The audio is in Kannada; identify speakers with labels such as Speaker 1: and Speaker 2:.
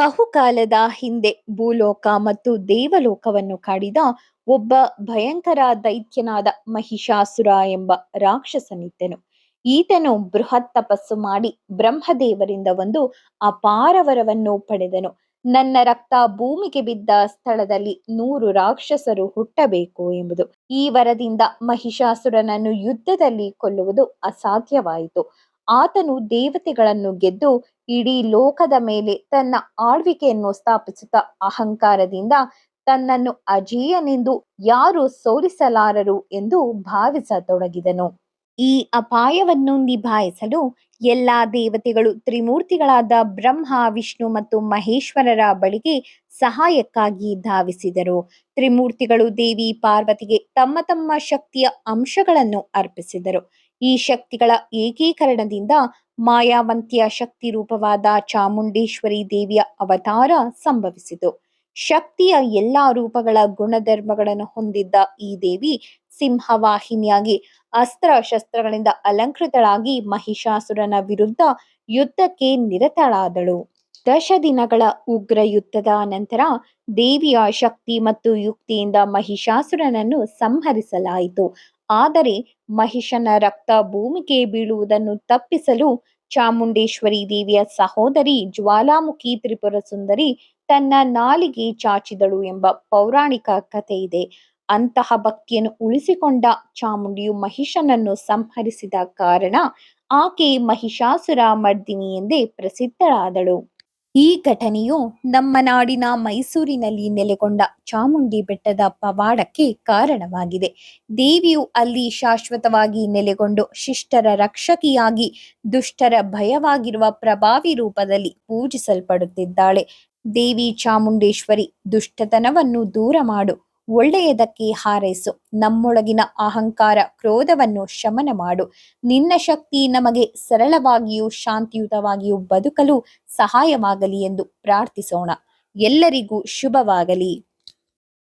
Speaker 1: ಬಹುಕಾಲದ ಹಿಂದೆ ಭೂಲೋಕ ಮತ್ತು ದೇವಲೋಕವನ್ನು ಕಾಡಿದ ಒಬ್ಬ ಭಯಂಕರ ದೈತ್ಯನಾದ ಮಹಿಷಾಸುರ ಎಂಬ ರಾಕ್ಷಸನಿದ್ದನು. ಈತನು ಬೃಹತ್ ತಪಸ್ಸು ಮಾಡಿ ಬ್ರಹ್ಮದೇವರಿಂದ ಒಂದು ಅಪಾರ ವರವನ್ನು ಪಡೆದನು. ನನ್ನ ರಕ್ತ ಭೂಮಿಗೆ ಬಿದ್ದ ಸ್ಥಳದಲ್ಲಿ ನೂರು ರಾಕ್ಷಸರು ಹುಟ್ಟಬೇಕು ಎಂಬುದು. ಈ ವರದಿಂದ ಮಹಿಷಾಸುರನನ್ನು ಯುದ್ಧದಲ್ಲಿ ಕೊಲ್ಲುವುದು ಅಸಾಧ್ಯವಾಯಿತು. ಆತನು ದೇವತೆಗಳನ್ನು ಗೆದ್ದು ಇಡೀ ಲೋಕದ ಮೇಲೆ ತನ್ನ ಆಳ್ವಿಕೆಯನ್ನು ಸ್ಥಾಪಿಸುತ್ತ ಅಹಂಕಾರದಿಂದ ತನ್ನನ್ನು ಅಜೇಯನೆಂದು ಯಾರು ಸೋಲಿಸಲಾರರು ಎಂದು ಭಾವಿಸತೊಡಗಿದನು. ಈ ಅಪಾಯವನ್ನು ನಿಭಾಯಿಸಲು ಎಲ್ಲಾ ದೇವತೆಗಳು ತ್ರಿಮೂರ್ತಿಗಳಾದ ಬ್ರಹ್ಮ, ವಿಷ್ಣು ಮತ್ತು ಮಹೇಶ್ವರರ ಬಳಿಗೆ ಸಹಾಯಕ್ಕಾಗಿ ಧಾವಿಸಿದರು. ತ್ರಿಮೂರ್ತಿಗಳು ದೇವಿ ಪಾರ್ವತಿಗೆ ತಮ್ಮ ತಮ್ಮ ಶಕ್ತಿಯ ಅಂಶಗಳನ್ನು ಅರ್ಪಿಸಿದರು. ಈ ಶಕ್ತಿಗಳ ಏಕೀಕರಣದಿಂದ ಮಾಯಾವಂತಿಯ ಶಕ್ತಿ ರೂಪವಾದ ಚಾಮುಂಡೇಶ್ವರಿ ದೇವಿಯ ಅವತಾರ ಸಂಭವಿಸಿತು. ಶಕ್ತಿಯ ಎಲ್ಲಾ ರೂಪಗಳ ಗುಣಧರ್ಮಗಳನ್ನು ಹೊಂದಿದ್ದ ಈ ದೇವಿ ಸಿಂಹವಾಹಿನಿಯಾಗಿ ಅಸ್ತ್ರ ಶಸ್ತ್ರಗಳಿಂದ ಅಲಂಕೃತಳಾಗಿ ಮಹಿಷಾಸುರನ ವಿರುದ್ಧ ಯುದ್ಧಕ್ಕೆ ನಿರತಳಾದಳು. ದಶ ದಿನಗಳ ಉಗ್ರ ಯುದ್ಧದ ನಂತರ ದೇವಿಯ ಶಕ್ತಿ ಮತ್ತು ಯುಕ್ತಿಯಿಂದ ಮಹಿಷಾಸುರನನ್ನು ಸಂಹರಿಸಲಾಯಿತು. ಆದರೆ ಮಹಿಷನ ರಕ್ತ ಭೂಮಿಗೆ ಬೀಳುವುದನ್ನು ತಪ್ಪಿಸಲು ಚಾಮುಂಡೇಶ್ವರಿ ದೇವಿಯ ಸಹೋದರಿ ಜ್ವಾಲಾಮುಖಿ ತ್ರಿಪುರ ಸುಂದರಿ ತನ್ನ ನಾಲಿಗೆ ಚಾಚಿದಳು ಎಂಬ ಪೌರಾಣಿಕ ಕಥೆ ಇದೆ. ಅಂತಹ ಭಕ್ತಿಯನ್ನು ಉಳಿಸಿಕೊಂಡ ಚಾಮುಂಡಿಯು ಮಹಿಷನನ್ನು ಸಂಹರಿಸಿದ ಕಾರಣ ಆಕೆ ಮಹಿಷಾಸುರ ಮರ್ದಿನಿ ಎಂದೇ ಪ್ರಸಿದ್ಧಳಾದಳು. ಈ ಘಟನೆಯು ನಮ್ಮ ನಾಡಿನ ಮೈಸೂರಿನಲ್ಲಿ ನೆಲೆಗೊಂಡ ಚಾಮುಂಡಿ ಬೆಟ್ಟದ ಪವಾಡಕ್ಕೆ ಕಾರಣವಾಗಿದೆ. ದೇವಿಯು ಅಲ್ಲಿ ಶಾಶ್ವತವಾಗಿ ನೆಲೆಗೊಂಡು ಶಿಷ್ಟರ ರಕ್ಷಕಿಯಾಗಿ ದುಷ್ಟರ ಭಯವಾಗಿರುವ ಪ್ರಭಾವಿ ರೂಪದಲ್ಲಿ ಪೂಜಿಸಲ್ಪಡುತ್ತಿದ್ದಾಳೆ. ದೇವಿ ಚಾಮುಂಡೇಶ್ವರಿ ದುಷ್ಟತನವನ್ನು ದೂರ ಮಾಡು. ಒಳ್ಳೆಯದಕ್ಕೆ ಹಾರೈಸು. ನಮ್ಮೊಳಗಿನ ಅಹಂಕಾರ ಕ್ರೋಧವನ್ನು ಶಮನ ಮಾಡು. ನಿನ್ನ ಶಕ್ತಿ ನಮಗೆ ಸರಳವಾಗಿಯೂ ಶಾಂತಿಯುತವಾಗಿಯೂ ಬದುಕಲು ಸಹಾಯವಾಗಲಿ ಎಂದು ಪ್ರಾರ್ಥಿಸೋಣ. ಎಲ್ಲರಿಗೂ ಶುಭವಾಗಲಿ.